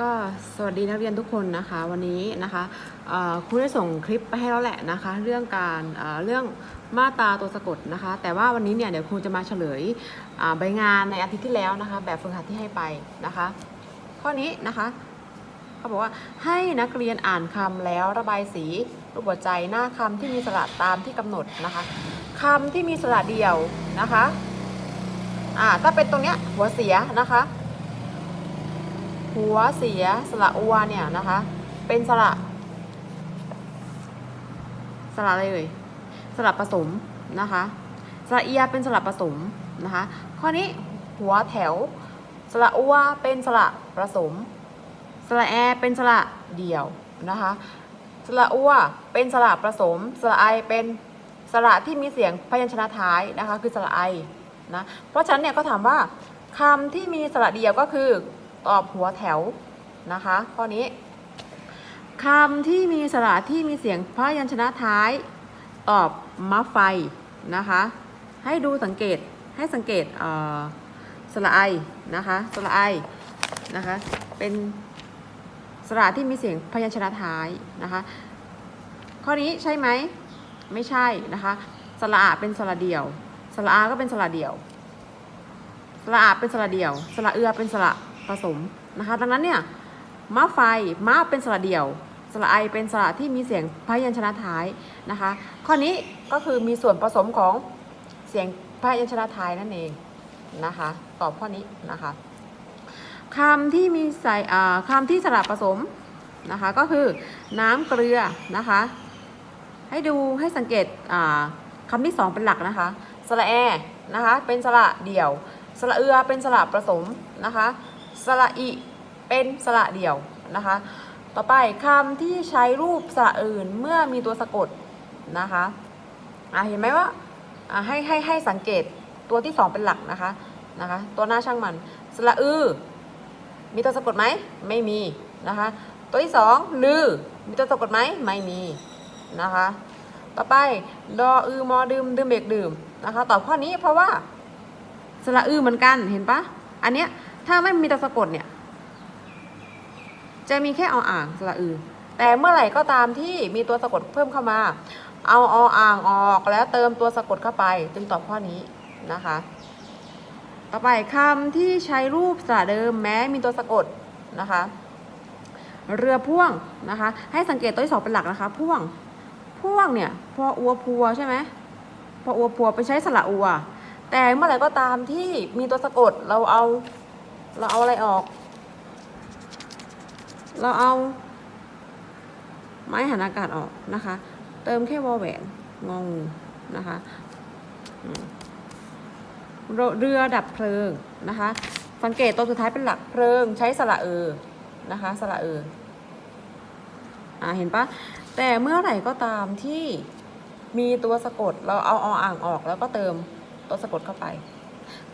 ก็สวัสดีนักเรียนทุกคนนะคะวันนี้นะคะครูได้ส่งคลิปไปให้แล้วแหละนะคะ เรื่องการเรื่องมาตราตัวสะกดนะคะ แต่ว่าวันนี้เนี่ยเดี๋ยวครูจะมาเฉลยใบงานในอาทิตย์ที่แล้วนะคะ แบบฝึกหัดที่ให้ไปนะคะ ข้อนี้นะคะเขาบอกว่าให้นักเรียนอ่านคำแล้วระบายสีรูปหัวใจหน้าคำที่มีสระตามที่กำหนดนะคะคำที่มีสระเดียวนะคะอ่าถ้าเป็นตรงเนี้ยหัวเสียนะคะ หัวเสียสระอัวเนี่ยนะคะ เป็นสระสระอะไรเอ่ยสระผสมนะคะสระเอียเป็นสระผสมนะคะข้อนี้หัวแถว สระอัวเป็นสระผสม สระแอเป็นสระเดี่ยวนะคะสระอัวเป็นสระผสม สระไอเป็นสระที่มีเสียงพยัญชนะท้ายนะคะคือสระไอนะเพราะฉะนั้นเนี่ยก็ถามว่าคำที่มีสระเดียวก็คือ ตอบหัวแถวนะคะ ข้อนี้คำที่มีสระที่มีเสียงพยัญชนะท้าย ตอบมะไฟนะคะ ให้ดูสังเกตให้สังเกตเอ่อสระไอนะคะสระไอนะคะเป็นสระที่มีเสียงพยัญชนะท้ายนะคะข้อนี้ใช่ไหมไม่ใช่นะคะสระอาเป็นสระเดี่ยวสระอาก็เป็นสระเดี่ยวสระอาเป็นสระเดี่ยวสระเอือเป็นสระ ผสมนะคะ ดังนั้นเนี่ยมะไฟมะเป็นสระเดี่ยว สระไอเป็นสระที่มีเสียงพยัญชนะท้ายนะคะ ข้อนี้ก็คือมีส่วนผสมของเสียงพยัญชนะท้ายนั่นเองนะคะ ตอบข้อนี้นะคะคำที่มีใส่คำที่สระผสมนะคะก็คือน้ำเกลือนะคะ ให้ดูให้สังเกตอ่าคำที่สองเป็นหลักนะคะ สระแอนะคะเป็นสระเดี่ยว สระเอือเป็นสระผสมนะคะ สระอิเป็นสระเดี่ยวนะคะ ต่อไปคำที่ใช้รูปสระอื่นเมื่อมีตัวสะกดนะคะอะเห็นไหมว่าอะให้ให้ให้สังเกตตัวที่สองเป็นหลักนะคะนะคะตัวหน้าช่างมัน สระอือ มีตัวสะกดไหมไม่มีนะคะ ตัวที่สองลือ มีตัวสะกดไหมไม่มีนะคะ ต่อไปดออือมอดื่มดื่มเบกดื่มนะคะตอบข้อนี้เพราะว่าสระอือเหมือนกันเห็นปะอันเนี้ย ถ้าไม่มีตัวสะกดเนี่ย จะมีแค่เอาอ่างสระอือแต่เมื่อไหร่ก็ตามที่มีตัวสะกดเพิ่มเข้ามา เอาออ่างออกแล้วเติมตัวสะกดเข้าไป จึงตอบข้อนี้นะคะ ต่อไปคำที่ใช้รูปสระเดิมแม้มีตัวสะกดนะคะ เรือพ่วงนะคะ ให้สังเกตตัวที่สองเป็นหลักนะคะ พ่วง พ่วงเนี่ยพออัวพัวใช่ไหมพออัวพัวไปใช้สระอัว แต่เมื่อไหร่ก็ตามที่มีตัวสะกดเราเอา เราเอาอะไรออก เราเอา ไม้หันอากาศออกนะคะ เติมแค่วอแหวนงองูนะคะเรือเรือดับเพลิงนะคะ สังเกตตัวสุดท้ายเป็นหลักเพลิง ใช้สระเออนะคะสระเอออ่าเห็นปะแต่เมื่อไหร่ก็ตามที่มีตัวสะกดเราเอาออ่างออกแล้วก็เติมตัวสะกดเข้าไป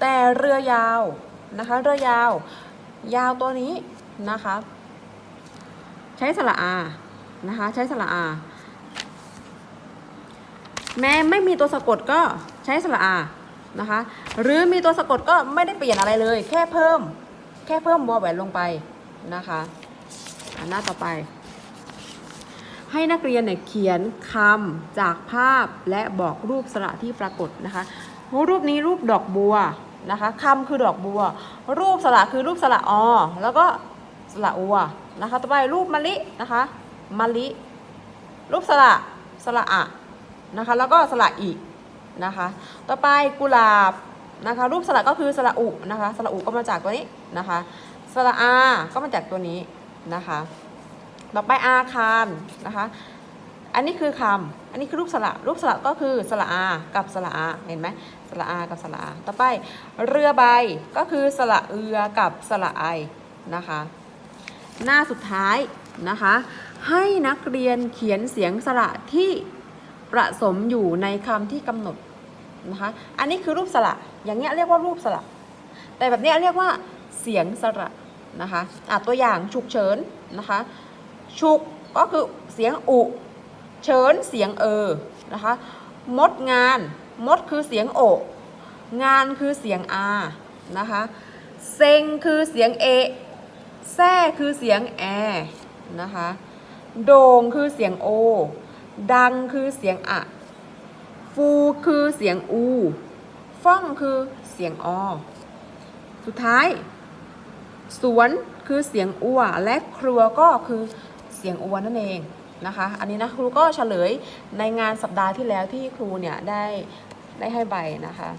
แต่เรือยาว นะคะเรือยาว ยาวตัวนี้นะคะ ใช้สระอานะคะใช้สระอา แม้ไม่มีตัวสะกดก็ใช้สระอานะคะ หรือมีตัวสะกดก็ไม่ได้เปลี่ยนอะไรเลย แค่เพิ่ม แค่เพิ่มวอแหวนลงไปนะคะอันหน้าต่อไป ให้นักเรียนเนี่ยเขียนคำจากภาพและบอกรูปสระที่ปรากฏนะคะรูปนี้รูปดอกบัว นะคะคำคือดอกบัว รูปสระคือรูปสระอแล้วก็สระอัวนะคะต่อไปรูปมะลินะคะมะลิ รูปสระสระอะนะคะแล้วก็สระอีนะคะ ต่อไปกุหลาบนะคะรูปสระก็คือสระอุนะคะสระอุก็มาจากตัวนี้นะคะสระอาก็มาจากตัวนี้นะคะ ต่อไปอาคารนะคะ อันนี้คือคำอันนี้คือรูปสระ รูปสระก็คือสระอา กับสระอา เห็นไหมสระอา กับสระอา ต่อไป เรือใบ ก็คือสระเอือ กับสระไอ นะคะ หน้าสุดท้ายนะคะ ให้นักเรียนเขียนเสียงสระที่ประสมอยู่ในคำที่กำหนดนะคะ อันนี้คือรูปสระ อย่างเงี้ยเรียกว่ารูปสระ แต่แบบเนี้ยเรียกว่าเสียงสระนะคะอะตัวอย่างฉุกเฉินนะคะ ฉุกก็คือเสียงอุ เฉินเสียงเออนะคะมดงานมดคือเสียงโองานคือเสียงอานะคะเซ็งคือเสียงเอแซ่คือเสียงแอนะคะโด่งคือเสียงโอ ดังคือเสียงอะฟูคือเสียงอูฟ่องคือเสียงอ สุดท้าย สวนคือเสียงอัวและครัวก็คือเสียงอัวนั่นเอง นะคะ อันนี้นะครูก็เฉลยในงานสัปดาห์ที่แล้วที่ครูเนี่ยได้ได้ให้ใบนะคะ